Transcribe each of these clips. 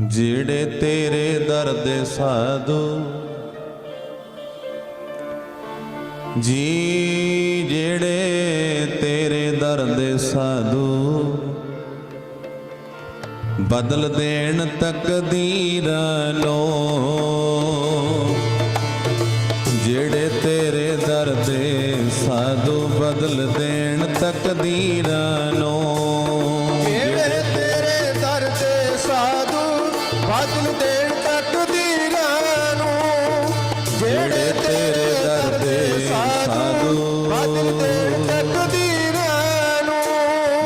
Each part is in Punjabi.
ਜਿਹੜੇ ਤੇਰੇ ਦਰ ਦੇ ਸਾਧੂ ਜੀ, ਜਿਹੜੇ ਤੇਰੇ ਦਰ ਦੇ ਸਾਧੂ ਬਦਲ ਦੇਣ ਤਕਦੀਰਾਂ ਨੂੰ ਜਿਹੜੇ ਤੇਰੇ ਦਰ ਦੇ ਸਾਧੂ ਬਦਲ ਦੇਣ ਤਕਦੀਰਾਂ ਨੂੰ ਬਦਲ ਦੇਣ ਤਕਦੀਰਾਂ ਨੂੰ ਜਿਹੜੇ ਤੇਰੇ ਦਰ ਤੇ ਸਾਧੂ ਬਦਲ ਦੇਣ ਤਕਦੀਰਾਂ ਨੂੰ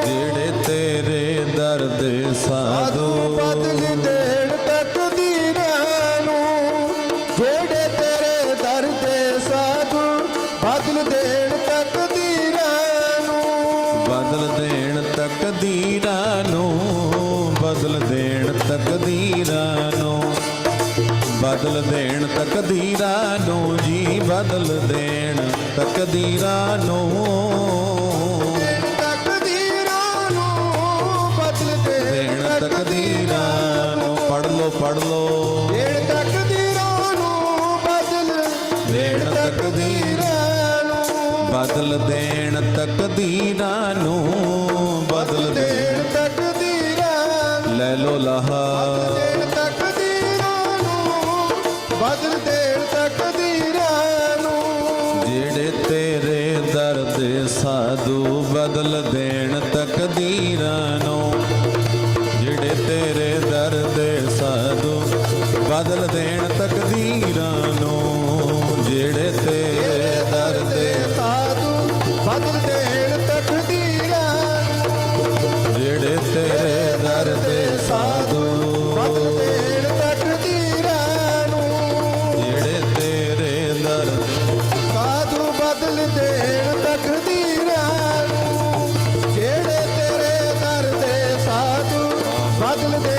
ਜਿਹੜੇ ਤੇਰੇ ਦਰ ਦੇ ਸਾਧੂ ਬਦਲ ਦੇਣ ਤਕਦੀਰਾਂ ਨੂੰ ਜਿਹੜੇ ਤੇਰੇ ਦਰ ਤੇ ਸਾਧੂ ਬਦਲ ਦੇਣ ਤਕਦੀਰਾਂ ਨੂੰ। ਬਦਲ ਦੇਣ ਤਕਦੀਰਾਂ ਨੂੰ ਬਦਲ ਦੇਣ ਤਕਦੀਰਾਂ ਨੂੰ ਬਦਲ ਦੇਣ ਤਕਦੀਰਾਂ ਨੂੰ ਜੀ ਬਦਲ ਦੇਣ ਤਕਦੀਰਾਂ ਨੂੰ। ਤਕਦੀਰਾਂ ਨੂੰ ਬਦਲ ਦੇਣ ਤਕਦੀਰਾਂ ਨੂੰ ਪੜ ਲੋ ਪੜ ਲੋ ਦੇਣ ਤਕਦੀਰਾਂ ਨੂੰ ਬਦਲ ਦੇਣ ਤਕਦੀਰਾਂ ਨੂੰ ਬਦਲ ਦੇਣ ਤਕਦੀਰਾਂ ਨੂੰ ਬਦਲ ਦੇਣ ਲੈ ਲੋ ਲਹਾ। ਦੇਣ ਤਕਦੀਰਾਂ ਨੂੰ ਬਦਲ ਦੇਣ ਤਕਦੀਰਾਂ ਨੂੰ। ਜਿਹੜੇ ਤੇਰੇ ਦਰ ਦੇ ਸਾਧੂ ਬਦਲ ਦੇਣ ਤਕਦੀਰਾਂ ਨੂੰ ਜਿਹੜੇ ਤੇਰੇ ਦਰ ਦੇ ਸਾਧੂ ਬਦਲ ਦੇਣ ਤਕਦੀਰਾਂ ਨੂੰ ਜਿਹੜੇ ਤੇਰੇ ਦਰ ਦੇ ਸਾਧੂ ਬਦਲ ਦੇਣ ਬਦਲ ਦੇਣ ਤਕਦੀਰਾਂ ਨੂੰ ਜਿਹੜੇ ਤੇਰੇ ਦਰ ਦੇ ਸਾਧੂ ਬਦਲ ਦੇਣ